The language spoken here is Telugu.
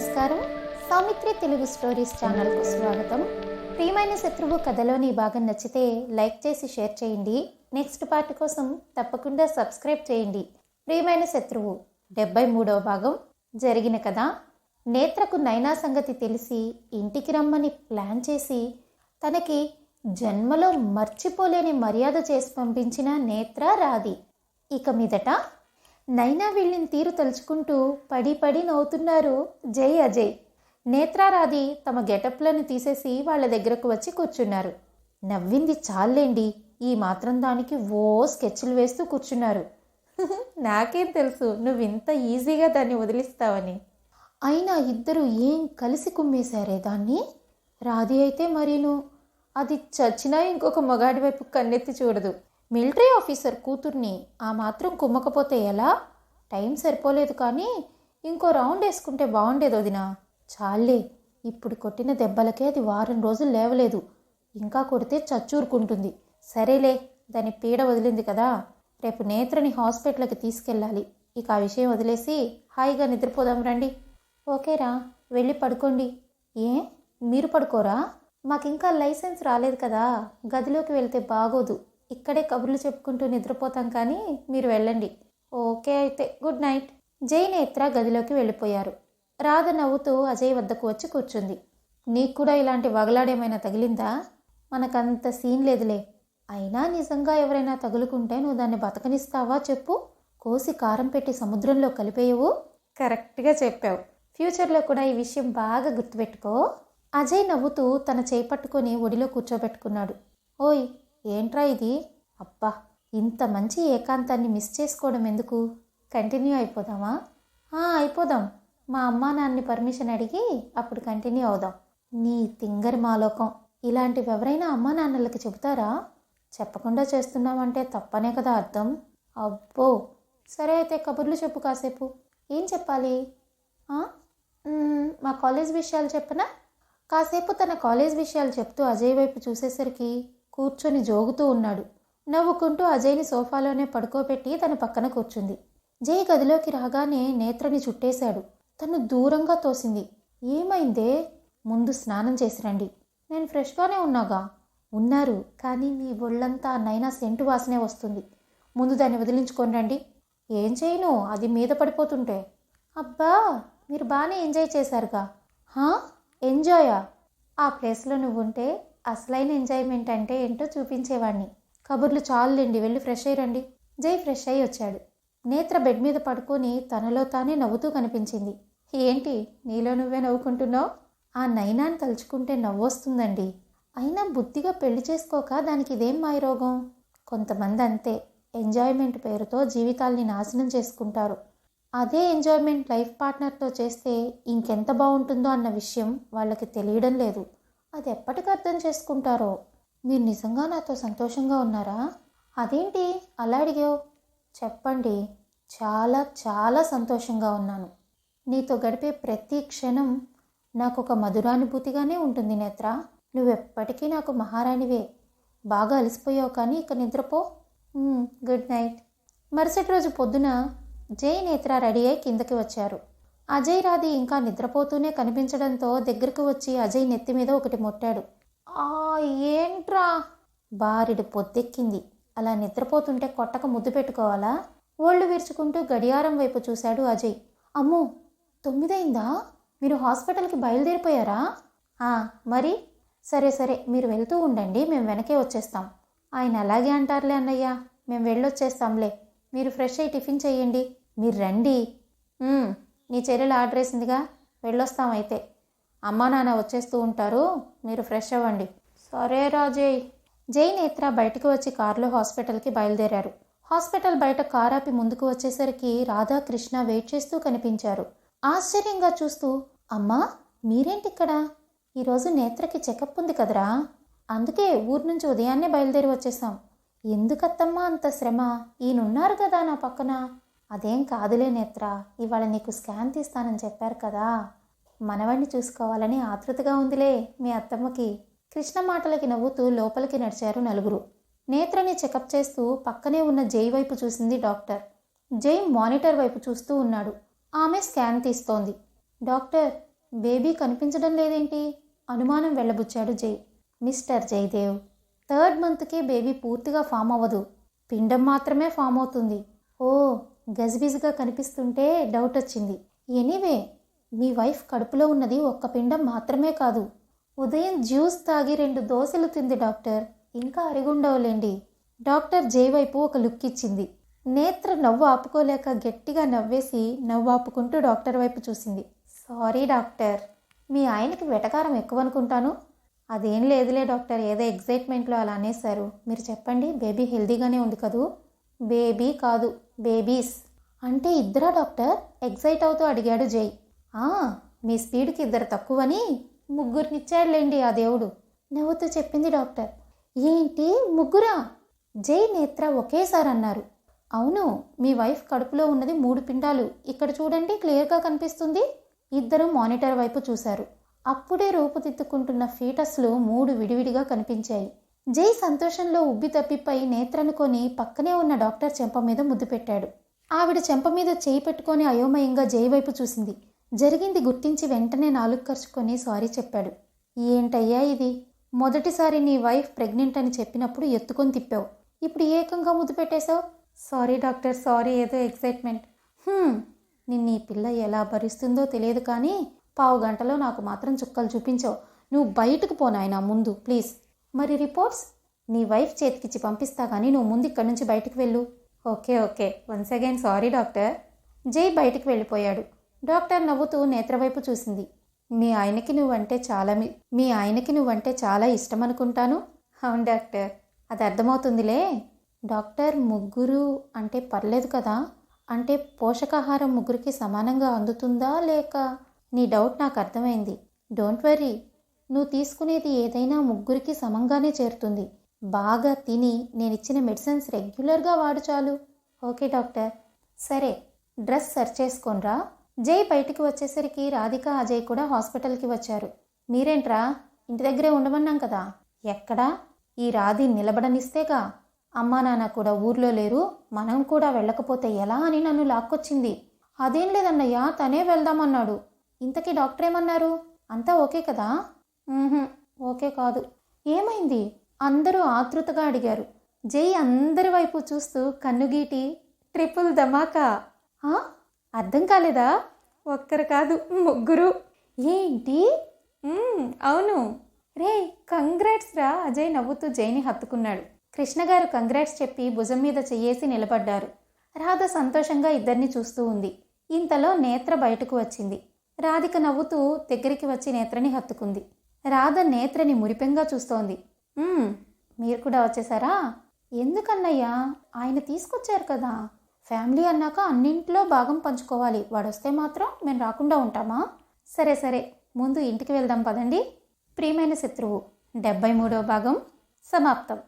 నమస్కారం. సౌమిత్రి తెలుగు స్టోరీస్ ఛానల్కు స్వాగతం. ప్రియమైన శత్రువు కథలోని ఈ భాగం నచ్చితే లైక్ చేసి షేర్ చేయండి. నెక్స్ట్ పార్ట్ కోసం తప్పకుండా సబ్స్క్రైబ్ చేయండి. ప్రియమైన శత్రువు డెబ్బై మూడవ భాగం జరిగిన కథ. నేత్రకు నైనా సంగతి తెలిసి ఇంటికి రమ్మని ప్లాన్ చేసి తనకి జన్మలో మర్చిపోలేని మర్యాద చేసి పంపించిన నేత్ర రాది ఇక మీదట నైనా వెళ్ళిన తీరు తలుచుకుంటూ పడి పడి నవ్వుతున్నారు జై అజయ్. నేత్రారాది తమ గెటప్లను తీసేసి వాళ్ళ దగ్గరకు వచ్చి కూర్చున్నారు. నవ్వింది చాలేండి ఈ మాత్రం దానికి ఓ స్కెచ్లు వేస్తూ కూర్చున్నారు. నాకేం తెలుసు నువ్వు ఇంత ఈజీగా దాన్ని వదిలిస్తావని. అయినా ఇద్దరు ఏం కలిసి కుమ్మేశారే దాన్ని? రాధి అయితే మరీను అది చచ్చినా ఇంకొక మగాడి వైపు కన్నెత్తి చూడదు. మిలిటరీ ఆఫీసర్ కూతుర్ని ఆ మాత్రం కుమ్మకపోతే ఎలా? టైం సరిపోలేదు కానీ ఇంకో రౌండ్ వేసుకుంటే బాగుండేది వదినా. చాలే ఇప్పుడు కొట్టిన దెబ్బలకే అది వారం రోజులు లేవలేదు. ఇంకా కొడితే చచ్చూరుకుంటుంది. సరేలే దాని పీడ వదిలింది కదా. రేపు నేత్రని హాస్పిటల్కి తీసుకెళ్ళాలి. ఇక ఆ విషయం వదిలేసి హాయిగా నిద్రపోదాం రండి. ఓకేరా వెళ్ళి పడుకోండి. ఏ? మీరు పడుకోరా? మాకింకా లైసెన్స్ రాలేదు కదా. గదిలోకి వెళ్తే బాగోదు. ఇక్కడే కబుర్లు చెప్పుకుంటూ నిద్రపోతాం కానీ మీరు వెళ్ళండి. ఓకే అయితే గుడ్ నైట్. జై నేత్ర గదిలోకి వెళ్ళిపోయారు. రాధ నవ్వుతూ అజయ్ వద్దకు వచ్చి కూర్చుంది. నీకు కూడా ఇలాంటి వగలాడేమైనా తగిలిందా? మనకంత సీన్ లేదులే. అయినా నిజంగా ఎవరైనా తగులుకుంటే నువ్వు దాన్ని బతకనిస్తావా చెప్పు. కోసి కారం పెట్టి సముద్రంలో కలిపేయవు. కరెక్ట్గా చెప్పావు. ఫ్యూచర్లో కూడా ఈ విషయం బాగా గుర్తుపెట్టుకో. అజయ్ నవ్వుతూ తన చేపట్టుకొని ఒడిలో కూర్చోబెట్టుకున్నాడు. ఓయ్ ఏంట్రా ఇది? అబ్బా ఇంత మంచి ఏకాంతాన్ని మిస్ చేసుకోవడం ఎందుకు? కంటిన్యూ అయిపోదామా? ఆ, అయిపోదాం. మా అమ్మా నాన్నని పర్మిషన్ అడిగి అప్పుడు కంటిన్యూ అవుదాం. నీ తింగరి మాలోకం. ఇలాంటివి ఎవరైనా అమ్మా నాన్నలకి చెబుతారా? చెప్పకుండా చేస్తున్నామంటే తప్పనే కదా అర్థం? అబ్బో! సరే అయితే కబుర్లు చెప్పు కాసేపు. ఏం చెప్పాలి? మా కాలేజ్ విషయాలు చెప్పనా? కాసేపు తన కాలేజ్ విషయాలు చెప్తూ అజయ్ వైపు చూసేసరికి కూర్చొని జోగుతూ ఉన్నాడు. నవ్వుకుంటూ అజయ్ని సోఫాలోనే పడుకోబెట్టి తన పక్కన కూర్చుంది. జై గదిలోకి రాగానే నేత్రని చుట్టేశాడు. తను దూరంగా తోసింది. ఏమైందే? ముందు స్నానం చేసి రండి. నేను ఫ్రెష్గానే ఉన్నాగా? ఉన్నారు కానీ మీ ఒళ్ళంతా నైనా సెంటు వాసనే వస్తుంది. ముందు దాన్ని వదిలించుకొని రండి. ఏం చేయను? అది మీద పడిపోతుంటే. అబ్బా! మీరు బాగానే ఎంజాయ్ చేశారుగా. హా? ఎంజాయా? ఆ ప్లేస్లో నువ్వు ఉంటే అసలైన ఎంజాయ్మెంట్ అంటే ఏంటో చూపించేవాడిని కబుర్లు చాలులేండి వెళ్ళి ఫ్రెష్ అయ్యి రండి. జై ఫ్రెష్ అయ్యి వచ్చాడు. నేత్ర బెడ్ మీద పడుకొని తనలో తానే నవ్వుతూ కనిపించింది. ఏంటి నీలో నువ్వే నవ్వుకుంటున్నావు? ఆ నైనాన్ని తలుచుకుంటే నవ్వొస్తుందండి. అయినా బుద్ధిగా పెళ్ళి చేసుకోక దానికి ఇదేం మాయరోగం? కొంతమంది అంతే ఎంజాయ్మెంట్ పేరుతో జీవితాల్ని నాశనం చేసుకుంటారు. అదే ఎంజాయ్మెంట్ లైఫ్ పార్ట్నర్తో చేస్తే ఇంకెంత బాగుంటుందో అన్న విషయం వాళ్ళకి తెలియడం లేదు. అది ఎప్పటికి అర్థం చేసుకుంటారో? మీరు నిజంగా నాతో సంతోషంగా ఉన్నారా? అదేంటి? అలా అడిగావు? చెప్పండి. చాలా చాలా సంతోషంగా ఉన్నాను. నీతో గడిపే ప్రతి క్షణం నాకు ఒక మధురానుభూతిగానే ఉంటుంది నేత్ర. నువ్వెప్పటికీ నాకు మహారాణివే. బాగా అలసిపోయావు కానీ ఇక నిద్రపో. Good night. మరుసటి రోజు పొద్దున జై నేత్ర రెడీ అయి కిందకి వచ్చారు. అజయ్ రాధి ఇంకా నిద్రపోతూనే కనిపించడంతో దగ్గరకు వచ్చి అజయ్ నెత్తి మీద ఒకటి మొట్టాడు. ఆ ఏంట్రా? బారిడు పొద్దెక్కింది. అలా నిద్రపోతుంటే కొట్టక ముద్దు పెట్టుకోవాలా? ఓళ్ళు విరుచుకుంటూ గడియారం వైపు చూశాడు అజయ్. అమ్మో తొమ్మిదైందా? మీరు హాస్పిటల్కి బయలుదేరిపోయారా? "ఆ, మరి? సరే సరే మీరు వెళ్తూ ఉండండి మేము వెనకే వచ్చేస్తాం. ఆయన అలాగే అంటారులే అన్నయ్య. మేము వెళ్ళొచ్చేస్తాంలే. మీరు ఫ్రెష్ అయ్యి టిఫిన్ చేయండి. మీరు రండి. నీ చెల్లెలు ఆర్డర్ వేసిందిగా? వెళ్ళొస్తాం అయితే. అమ్మా నాన్న వచ్చేస్తూ ఉంటారు. మీరు ఫ్రెష్ అవ్వండి. సరే రాజయ్ జై నేత్ర బయటకు వచ్చి కారులో హాస్పిటల్కి బయలుదేరారు. హాస్పిటల్ బయట కార్ ఆపి ముందుకు వచ్చేసరికి రాధా కృష్ణ వెయిట్ చేస్తూ కనిపించారు. ఆశ్చర్యంగా చూస్తూ అమ్మా మీరేంటి ఇక్కడ ఈరోజు నేత్రకి చెకప్ ఉంది కదరా? అందుకే ఊరు నుంచి ఉదయాన్నే బయలుదేరి వచ్చేసాం. ఎందుకత్తమ్మా అంత శ్రమ? ఈయనున్నారు కదా నా పక్కన. అదేం కాదులే నేత్ర ఇవాళ నీకు స్కాన్ తీస్తానని చెప్పారు కదా. మనవణ్ణి చూసుకోవాలని ఆతృతగా ఉందిలే మీ అత్తమ్మకి. కృష్ణ మాటలకి నవ్వుతూ లోపలికి నడిచారు నలుగురు. నేత్రని చెకప్ చేస్తూ పక్కనే ఉన్న జై వైపు చూసింది డాక్టర్. జై మానిటర్ వైపు చూస్తూ ఉన్నాడు. ఆమె స్కాన్ తీస్తోంది. డాక్టర్ బేబీ కనిపించడం లేదేంటి? అనుమానం వెళ్ళబుచ్చాడు జై. మిస్టర్ జయదేవ్ థర్డ్ మంత్కే బేబీ పూర్తిగా ఫామ్ అవ్వదు. పిండం మాత్రమే ఫామ్ అవుతుంది. ఓ గజిబిజిగా కనిపిస్తుంటే డౌట్ వచ్చింది. ఎనీవే మీ వైఫ్ కడుపులో ఉన్నది ఒక్క పిండం మాత్రమే కాదు. ఉదయం జ్యూస్ తాగి రెండు దోశలు తింది డాక్టర్. ఇంకా అరిగుండవులేండి. డాక్టర్ జే వైపు ఒక లుక్ ఇచ్చింది. నేత్ర నవ్వు ఆపుకోలేక గట్టిగా నవ్వేసి నవ్వు ఆపుకుంటూ డాక్టర్ వైపు చూసింది. Sorry doctor. మీ ఆయనకి వెటకారం ఎక్కువ అనుకుంటాను అదేం లేదులే డాక్టర్ ఏదో ఎగ్జైట్మెంట్లో అలా అనేశారు. మీరు చెప్పండి బేబీ హెల్దీగానే ఉంది కదూ? బేబీ కాదు. బేబీస్ అంటే ఇద్దరా డాక్టర్? ఎగ్జైట్ అవుతూ అడిగాడు జై. "ఆ, మీ స్పీడ్కి ఇద్దరు తక్కువని ముగ్గురినిచ్చాడులేండి ఆ దేవుడు నవ్వుతూ చెప్పింది డాక్టర్. ఏంటి ముగ్గురా? జై నేత్ర ఒకేసారి అన్నారు. అవును మీ వైఫ్ కడుపులో ఉన్నది మూడు పిండాలు. ఇక్కడ చూడండి క్లియర్గా కనిపిస్తుంది. ఇద్దరు మానిటర్ వైపు చూశారు. అప్పుడే రూపుదిద్దుకుంటున్న ఫీటస్లు మూడు విడివిడిగా కనిపించాయి. జై సంతోషంలో ఉబ్బి తప్పిపై నేత్రనుకొని పక్కనే ఉన్న డాక్టర్ చెంప మీద ముద్దు పెట్టాడు. ఆవిడ చెంప మీద చేయి పెట్టుకొని అయోమయంగా జై వైపు చూసింది. జరిగింది గుర్తించి వెంటనే నాలుగు ఖర్చుకొని సారీ చెప్పాడు. ఏంటయ్యా ఇది? మొదటిసారి నీ వైఫ్ ప్రెగ్నెంట్ అని చెప్పినప్పుడు ఎత్తుకొని తిప్పావు. ఇప్పుడు ఏకంగా ముద్దు పెట్టేశావు? సారీ డాక్టర్ సారీ ఏదో ఎక్సైట్మెంట్. నిన్న ఈ పిల్ల ఎలా భరిస్తుందో తెలియదు కానీ పావు గంటలో నాకు మాత్రం చుక్కలు చూపించావు. నువ్వు బయటకు పోనాయన ముందు ప్లీజ్. మరి రిపోర్ట్స్ నీ వైఫ్ చేతికిచ్చి పంపిస్తా కానీ నువ్వు ముందు ఇక్కడి నుంచి బయటకు వెళ్ళు. Okay okay. Once again sorry doctor Jai బయటికి వెళ్ళిపోయాడు. డాక్టర్ నవ్వుతూ నేత్రవైపు చూసింది. మీ ఆయనకి నువ్వంటే చాలా మీ మీ ఆయనకి నువ్వంటే చాలా ఇష్టం అనుకుంటాను. అవును డాక్టర్. అది అర్థమవుతుందిలే. డాక్టర్ ముగ్గురు అంటే పర్లేదు కదా? అంటే పోషకాహారం ముగ్గురికి సమానంగా అందుతుందా లేక? నీ డౌట్ నాకు అర్థమైంది. డోంట్ వరీ నువ్వు తీసుకునేది ఏదైనా ముగ్గురికి సమంగానే చేరుతుంది. బాగా తిని నేను ఇచ్చిన మెడిసిన్స్ రెగ్యులర్గా వాడు చాలు. Okay doctor. సరే డ్రెస్ సర్చ్ చేసుకోనరా. జై బయటికి వచ్చేసరికి రాధిక అజయ్ కూడా హాస్పిటల్కి వచ్చారు. మీరేంట్రా? ఇంటి దగ్గరే ఉండమన్నాం కదా. ఎక్కడా? ఈ రాధి నిలబడనిస్తేగా. అమ్మా నాన్న కూడా ఊర్లో లేరు. మనం కూడా వెళ్ళకపోతే ఎలా అని నన్ను లాక్కొచ్చింది. అదేం లేదన్నయ్యా తనే వెళ్దామన్నాడు. ఇంతకీ డాక్టర్ ఏమన్నారు అంతా ఓకే కదా? ఓకే కాదు. ఏమైంది? అందరూ ఆతృతగా అడిగారు. జై అందరి వైపు చూస్తూ కన్నుగీటి ట్రిపుల్ ధమాకా. "ఆ? అర్థం కాలేదా? ఒక్కరు కాదు ముగ్గురు. ఏంటి? అవును. రే కంగ్రాట్స్ రా. అజయ్ నవ్వుతూ జైని హత్తుకున్నాడు. కృష్ణ గారు కంగ్రాట్స్ చెప్పి భుజం మీద చెయ్యేసి నిలబడ్డారు. రాధ సంతోషంగా ఇద్దరిని చూస్తూ ఉంది. ఇంతలో నేత్ర బయటకు వచ్చింది. రాధిక నవ్వుతూ దగ్గరికి వచ్చి నేత్రని హత్తుకుంది. రాధ నేత్రని మురిపెంగా చూస్తోంది. మీరు కూడా వచ్చేసారా? ఎందుకన్నయ్యా? ఆయన తీసుకొచ్చారు కదా. ఫ్యామిలీ అన్నాక అన్నింట్లో భాగం పంచుకోవాలి. వాడొస్తే మాత్రం మేము రాకుండా ఉంటామా? సరే సరే. ముందు ఇంటికి వెళ్దాం పదండి. ప్రియమైన శత్రువు డెబ్బై మూడో భాగం సమాప్తం.